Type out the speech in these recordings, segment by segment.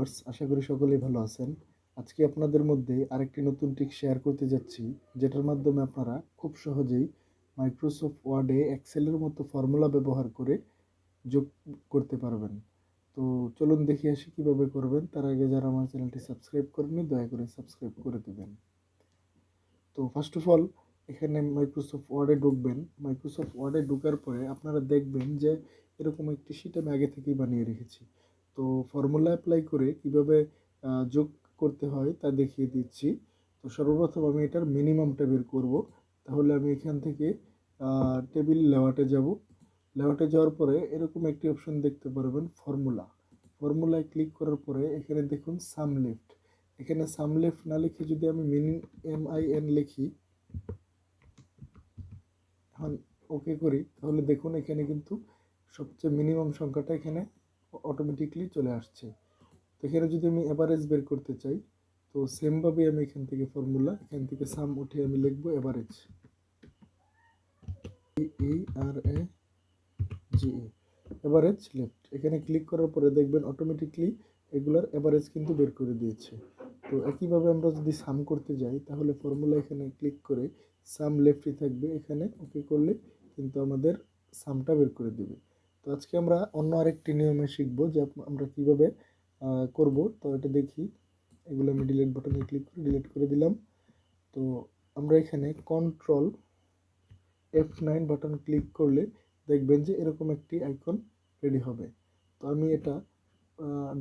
Viewers, আশা করি সকলেই ভালো আছেন। আজকে আপনাদের মধ্যে আরেকটি নতুন ট্রিক শেয়ার করতে যাচ্ছি, যেটার মাধ্যমে আপনারা খুব সহজেই মাইক্রোসফট ওয়ার্ডে এক্সেলের মতো ফর্মুলা ব্যবহার করে যোগ করতে পারবেন। তো চলুন দেখে আসি কীভাবে করবেন। তার আগে যারা আমার চ্যানেলটি সাবস্ক্রাইব করেননি, দয়া করে সাবস্ক্রাইব করে দেবেন। তো ফার্স্ট অফ অল এখানে মাইক্রোসফট ওয়ার্ডে ঢুকবেন। মাইক্রোসফট ওয়ার্ডে ঢোকার পরে আপনারা দেখবেন যে এরকম একটি শিট আমি আগে থেকেই বানিয়ে রেখেছি। তো ফর্মুলা অ্যাপ্লাই করে কীভাবে যোগ করতে হয় তা দেখিয়ে দিচ্ছি। তো সর্বপ্রথম আমি এটার মিনিমামটা বের করব। তাহলে আমি এখান থেকে টেবিল লেওয়াটে যাব। লেওয়াটে যাওয়ার পরে এরকম একটি অপশন দেখতে পারবেন ফর্মুলা ফর্মুলায় ক্লিক করার পরে এখানে দেখুন সাম এখানে সাম না লিখে যদি আমি মিনি এম আই এন লিখি ওকে করি। তাহলে দেখুন এখানে কিন্তু সবচেয়ে মিনিমাম সংখ্যাটা এখানে অটোমেটিকলি চলে আসছে। তো এখানে যদি আমি অ্যাভারেজ বের করতে চাই, তো সেমভাবে আমি এখান থেকে ফর্মুলা এখান থেকে সাম উঠে আমি লিখব অ্যাভারেজ আর এ জি অ্যাভারেজ লেফট এখানে ক্লিক করার পরে দেখবেন অটোমেটিকলি এগুলার অ্যাভারেজ কিন্তু বের করে দিয়েছে। তো একইভাবে আমরা যদি সাম করতে যাই, তাহলে ফর্মুলা এখানে ক্লিক করে সাম লেফটই থাকবে। এখানে ওকে করলে কিন্তু আমাদের সামটা বের করে দিবে। তো আজকে আমরা অন্য আরেকটি নিয়মে শিখব যে আমরা কীভাবে করব। তো এটা দেখি। এগুলো আমি ডিলিট বাটনে ক্লিক করে ডিলিট করে দিলাম। তো আমরা এখানে control F nine button click করলে দেখবেন যে এরকম একটি আইকন রেডি হবে। তো আমি এটা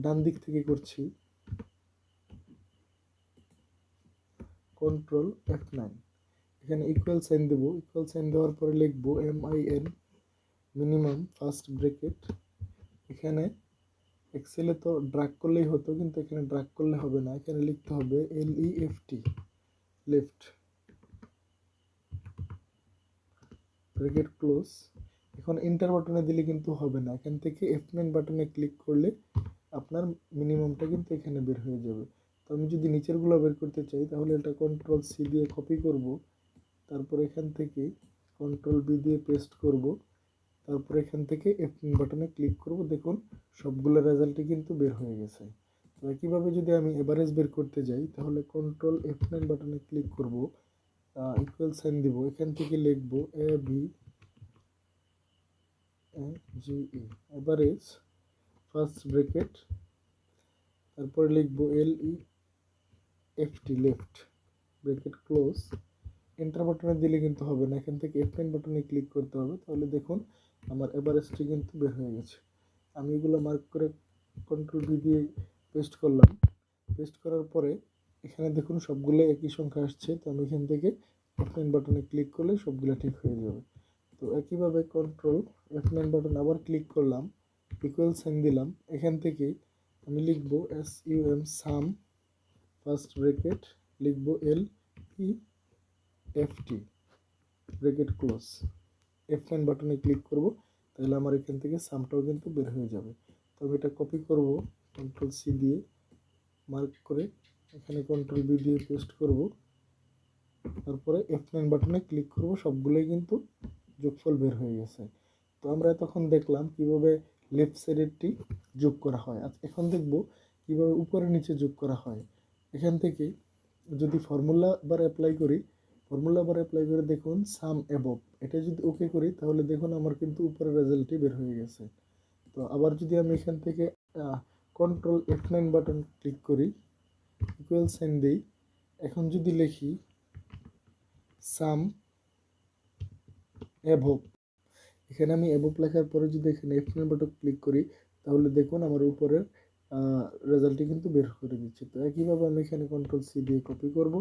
ডান দিক থেকে করছি। কন্ট্রোল এফ নাইন এখানে ইকুয়াল সাইন দেবো। ইকুয়াল সাইন দেওয়ার পরে লিখব M I N minimum first bracket. এখানে এক্সেলে তো ড্রাগ করলেই হতো, কিন্তু এখানে ড্রাগ করলে হবে না। এখানে লিখতে হবে L E F T left bracket close এখন ইন্টার বাটনে দিলে কিন্তু হবে না। এখান থেকে এফ নাইন বাটনে ক্লিক করলে আপনার মিনিমামটা কিন্তু এখানে বের হয়ে যাবে। তো আমি যদি নিচেরগুলো বের করতে চাই, তাহলে এটা কন্ট্রোল সি দিয়ে কপি করব। তারপর এখান থেকে কন্ট্রোল বি দিয়ে পেস্ট করব। তারপর এখান থেকে এফ বাটনে ক্লিক করব। দেখুন, সবগুলো রেজাল্টই কিন্তু বের হয়ে গেছে। একইভাবে যদি আমি এভারেজ বের করতে যাই, তাহলে কন্ট্রোল এফ নাইন বাটনে ক্লিক করব। ইকুয়াল সাইন দিব। এখান থেকে লিখব A B G E average first bracket তারপরে লিখব L E F T left bracket close enter বাটনে দিলে কিন্তু হবে না। এখান থেকে এফ নাইন বাটনে ক্লিক করতে হবে। তাহলে দেখুন আমার এভারেজটি কিন্তু বের হয়ে গেছে। আমি এগুলো মার্ক করে কন্ট্রোল বি দিয়ে পেস্ট করলাম। পেস্ট করার পরে এখানে দেখুন সবগুলো একই সংখ্যা আসছে। তো আমি এখান থেকে এফ নাইন বাটনে ক্লিক করলে সবগুলো ঠিক হয়ে যাবে। তো একইভাবে কন্ট্রোল এফ নাইন বাটন আবার ক্লিক করলাম ইকুয়াল সাইন দিলাম। এখান থেকে আমি লিখব S U M sum first bracket লিখব L E F T bracket close F nine বাটনে ক্লিক করব, তাহলে আমার এখান থেকে সামটাও কিন্তু বের হয়ে যাবে। তো আমি এটা কপি করব কন্ট্রোল সি দিয়ে মার্ক করে এখানে কন্ট্রোল বি দিয়ে পেস্ট করব। তারপরে এফ নাইন বাটনে ক্লিক করব, সবগুলোই কিন্তু যোগফল বের হয়ে গেছে। তো আমরা তখন দেখলাম কীভাবে লেফট সাইডেরটি যোগ করা হয়। আর এখন দেখব কীভাবে উপরে নিচে যোগ করা হয়। এখান থেকে যদি ফর্মুলা বার অ্যাপ্লাই করি ফর্মুলা বার অ্যাপ্লাই করে দেখুন সাম অ্যাবভ এটা যদি ওকে করি, তাহলে দেখুন আমার কিন্তু উপরের রেজাল্টটি বের হয়ে গেছে। তো আবার যদি আমি এখান থেকে control F nine button click করি ইকুয়াল সাইন দিই, এখন যদি লিখি সাম অ্যাবভ এখানে আমি অ্যাবভ লেখার পরে যদি এখানে এফ নাইন বাটন ক্লিক করি, তাহলে দেখুন আমার উপরের রেজাল্টটি কিন্তু বের করে দিচ্ছে। তো একইভাবে আমি এখানে কন্ট্রোল সি দিয়ে কপি করব।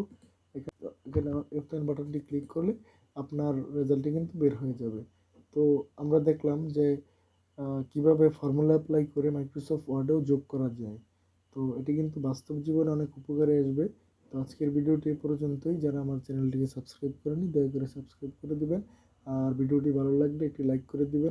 এখানে এফ নাইন বাটনটি ক্লিক করলে আপনার রেজাল্টটি কিন্তু বের হয়ে যাবে। তো আমরা দেখলাম যে কীভাবে ফর্মুলা অ্যাপ্লাই করে মাইক্রোসফট ওয়ার্ডেও যোগ করা যায়। তো এটি কিন্তু বাস্তব জীবনে অনেক উপকারে আসবে। তো আজকের ভিডিওটি পর্যন্তই। যারা আমার চ্যানেলটিকে সাবস্ক্রাইব করেনি দয়া করে সাবস্ক্রাইব করে দিবেন। আর ভিডিওটি ভালো লাগলে একটি লাইক করে দিবেন।